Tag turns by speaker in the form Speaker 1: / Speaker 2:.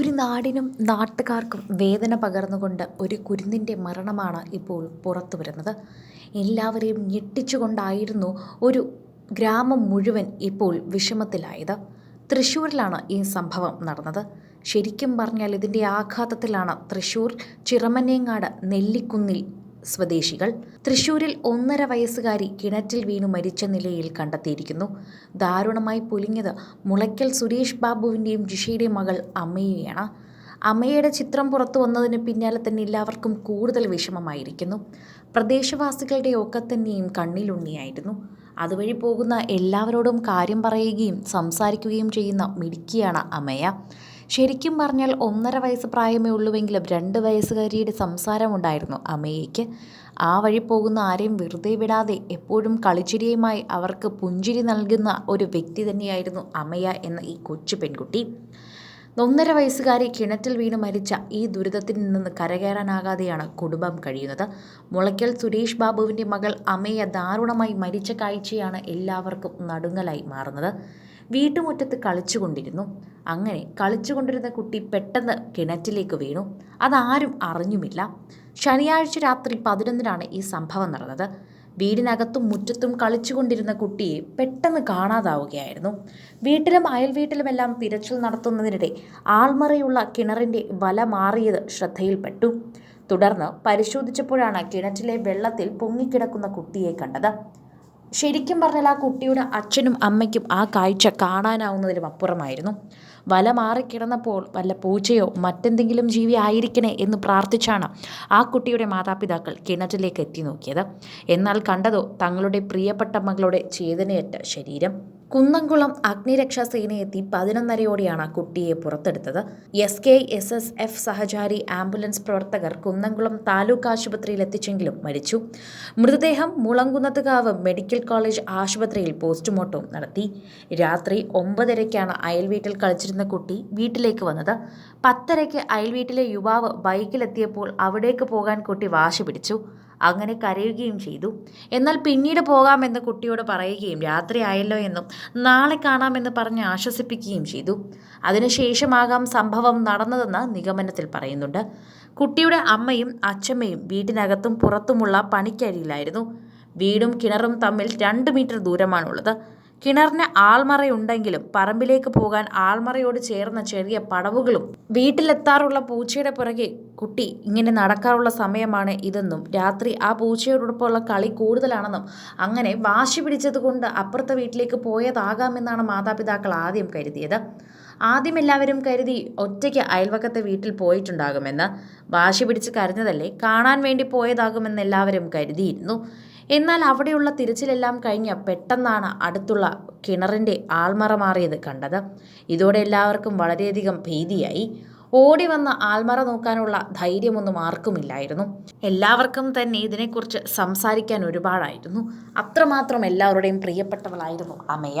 Speaker 1: ഒരു നാടിനും നാട്ടുകാർക്കും വേദന പകർന്നുകൊണ്ട് ഒരു കുരുന്നിന്റെ മരണമാണ് ഇപ്പോൾ പുറത്തു വരുന്നത്. എല്ലാവരെയും ഞെട്ടിച്ചുകൊണ്ടായിരുന്നു ഒരു ഗ്രാമം മുഴുവൻ ഇപ്പോൾ വിഷമത്തിലായത്. തൃശ്ശൂരിലാണ് ഈ സംഭവം നടന്നത്. ശരിക്കും പറഞ്ഞാൽ ഇതിന്റെ ആഘാതത്തിലാണ് തൃശ്ശൂർ ചിറമനേങ്ങാട് നെല്ലിക്കുന്നിൽ സ്വദേശികൾ തൃശൂരിൽ ഒന്നര വയസ്സുകാരി കിണറ്റിൽ വീണു മരിച്ച നിലയിൽ കണ്ടെത്തിയിരിക്കുന്നു. ദാരുണമായി പൊലിഞ്ഞത് മുളയ്ക്കൽ സുരേഷ് ബാബുവിന്റെയും ജിഷയുടെയും മകൾ അമ്മയെയാണ്. അമ്മയുടെ ചിത്രം പുറത്തു വന്നതിന് പിന്നാലെ തന്നെ എല്ലാവർക്കും കൂടുതൽ വിഷമമായിരിക്കുന്നു. പ്രദേശവാസികളുടെ ഒക്കെ തന്നെയും കണ്ണിലുണ്ണിയായിരുന്നു. അതുവഴി പോകുന്ന എല്ലാവരോടും കാര്യം പറയുകയും സംസാരിക്കുകയും ചെയ്യുന്ന മിടുക്കിയാണ് അമ്മയ ശരിക്കും പറഞ്ഞാൽ ഒന്നര വയസ്സ് പ്രായമേ ഉള്ളുവെങ്കിലും രണ്ട് വയസ്സുകാരിയുടെ സംസാരമുണ്ടായിരുന്നു അമ്മയ്ക്ക് ആ വഴി പോകുന്ന ആരെയും വെറുതെ വിടാതെ എപ്പോഴും കളിച്ചിരിയുമായി അവർക്ക് പുഞ്ചിരി നൽകുന്ന ഒരു വ്യക്തി തന്നെയായിരുന്നു അമ്മയ എന്ന ഈ കൊച്ചു പെൺകുട്ടി. ഒന്നര വയസ്സുകാരി കിണറ്റിൽ വീണ് മരിച്ച ഈ ദുരിതത്തിൽ നിന്ന് കരകയറാനാകാതെയാണ് കുടുംബം കഴിയുന്നത്. മുളയ്ക്കൽ സുരേഷ് ബാബുവിന്റെ മകൾ അമ്മയെ ദാരുണമായി മരിച്ച കാഴ്ചയാണ് എല്ലാവർക്കും നടുങ്ങലായി മാറുന്നത്. വീട്ടുമുറ്റത്ത് കളിച്ചുകൊണ്ടിരുന്നു. അങ്ങനെ കളിച്ചുകൊണ്ടിരുന്ന കുട്ടി പെട്ടെന്ന് കിണറ്റിലേക്ക് വീണു. അതാരും അറിഞ്ഞുമില്ല. ശനിയാഴ്ച രാത്രി പതിനൊന്നിനാണ് ഈ സംഭവം നടന്നത്. വീടിനകത്തും മുറ്റത്തും കളിച്ചുകൊണ്ടിരുന്ന കുട്ടിയെ പെട്ടെന്ന് കാണാതാവുകയായിരുന്നു. വീട്ടിലും അയൽ വീട്ടിലുമെല്ലാം തിരച്ചിൽ നടത്തുന്നതിനിടെ ആൾമറയുള്ള കിണറിന്റെ വല മാറിയത് ശ്രദ്ധയിൽപ്പെട്ടു. തുടർന്ന് പരിശോധിച്ചപ്പോഴാണ് കിണറ്റിലെ വെള്ളത്തിൽ പൊങ്ങിക്കിടക്കുന്ന കുട്ടിയെ കണ്ടത്. ശരിക്കും പറഞ്ഞാൽ ആ കുട്ടിയുടെ അച്ഛനും അമ്മയ്ക്കും ആ കാഴ്ച കാണാനാവുന്നതിലും അപ്പുറമായിരുന്നു. വല മാറിക്കിടന്നപ്പോൾ വല്ല പൂച്ചയോ മറ്റെന്തെങ്കിലും ജീവി ആയിരിക്കണേ എന്ന് പ്രാർത്ഥിച്ചാണ് ആ കുട്ടിയുടെ മാതാപിതാക്കൾ കിണറ്റിലേക്ക് എത്തി നോക്കിയത്. എന്നാൽ കണ്ടതോ തങ്ങളുടെ പ്രിയപ്പെട്ട മകളുടെ ചേതനയറ്റ ശരീരം. കുന്നംകുളം അഗ്നിരക്ഷാ സേനയെത്തി പതിനൊന്നരയോടെയാണ് കുട്ടിയെ പുറത്തെടുത്തത്. S K S S F Sahachari ambulance പ്രവർത്തകർ കുന്നംകുളം താലൂക്ക് ആശുപത്രിയിൽ എത്തിച്ചെങ്കിലും മരിച്ചു. മൃതദേഹം മുളങ്കുന്നത്തുകാവ് മെഡിക്കൽ കോളേജ് ആശുപത്രിയിൽ പോസ്റ്റ്മോർട്ടം നടത്തി. രാത്രി ഒമ്പതരയ്ക്കാണ് അയൽവീട്ടിൽ കളിച്ചിരുന്ന കുട്ടി വീട്ടിലേക്ക് വന്നത്. പത്തരയ്ക്ക് അയൽവീട്ടിലെ യുവാവ് ബൈക്കിലെത്തിയപ്പോൾ അവിടേക്ക് പോകാൻ കുട്ടി വാശി പിടിച്ചു. അങ്ങനെ കരയുകയും ചെയ്തു. എന്നാൽ പിന്നീട് പോകാമെന്ന് കുട്ടിയോട് പറയുകയും രാത്രി ആയല്ലോ എന്നും നാളെ കാണാമെന്ന് പറഞ്ഞ് ആശ്വസിപ്പിക്കുകയും ചെയ്തു. അതിനുശേഷമാകാം സംഭവം നടന്നതെന്ന് നിഗമനത്തിൽ പറയുന്നുണ്ട്. കുട്ടിയുടെ അമ്മയും അച്ഛമ്മയും വീട്ടിനകത്തും പുറത്തുമുള്ള പണിക്കരിയിലായിരുന്നു വീടും കിണറും തമ്മിൽ രണ്ട് മീറ്റർ ദൂരമാണുള്ളത്. കിണറിന് ആൾമറയുണ്ടെങ്കിലും പറമ്പിലേക്ക് പോകാൻ ആൾമറയോട് ചേർന്ന ചെറിയ പടവുകളും വീട്ടിലെത്താറുള്ള പൂച്ചയുടെ പുറകെ കുട്ടി ഇങ്ങനെ നടക്കാറുള്ള സമയമാണ് ഇതെന്നും രാത്രി ആ പൂച്ചയോടൊപ്പമുള്ള കളി കൂടുതലാണെന്നും അങ്ങനെ വാശി പിടിച്ചതുകൊണ്ട് അപ്പുറത്തെ വീട്ടിലേക്ക് പോയതാകാമെന്നാണ് മാതാപിതാക്കൾ ആദ്യം കരുതിയത്. ആദ്യം എല്ലാവരും കരുതി ഒറ്റയ്ക്ക് അയൽവക്കത്തെ വീട്ടിൽ പോയിട്ടുണ്ടാകുമെന്ന് വാശി പിടിച്ച് കരഞ്ഞതല്ലേ കാണാൻ വേണ്ടി പോയതാകുമെന്ന് എല്ലാവരും കരുതിയിരുന്നു. എന്നാൽ അവിടെയുള്ള തിരച്ചിലെല്ലാം കഴിഞ്ഞ പെട്ടെന്നാണ് അടുത്തുള്ള കിണറിന്റെ ആൾമറ മാറിയത് കണ്ടത്. ഇതോടെ എല്ലാവർക്കും വളരെയധികം ഭീതിയായി. ഓടി വന്ന് ആൽമറ നോക്കാനുള്ള ധൈര്യമൊന്നും ആർക്കുമില്ലായിരുന്നു. എല്ലാവർക്കും തന്നെ ഇതിനെക്കുറിച്ച് സംസാരിക്കാൻ ഒരുപാടായിരുന്നു. അത്രമാത്രം എല്ലാവരുടെയും പ്രിയപ്പെട്ടവളായിരുന്നു Amaya.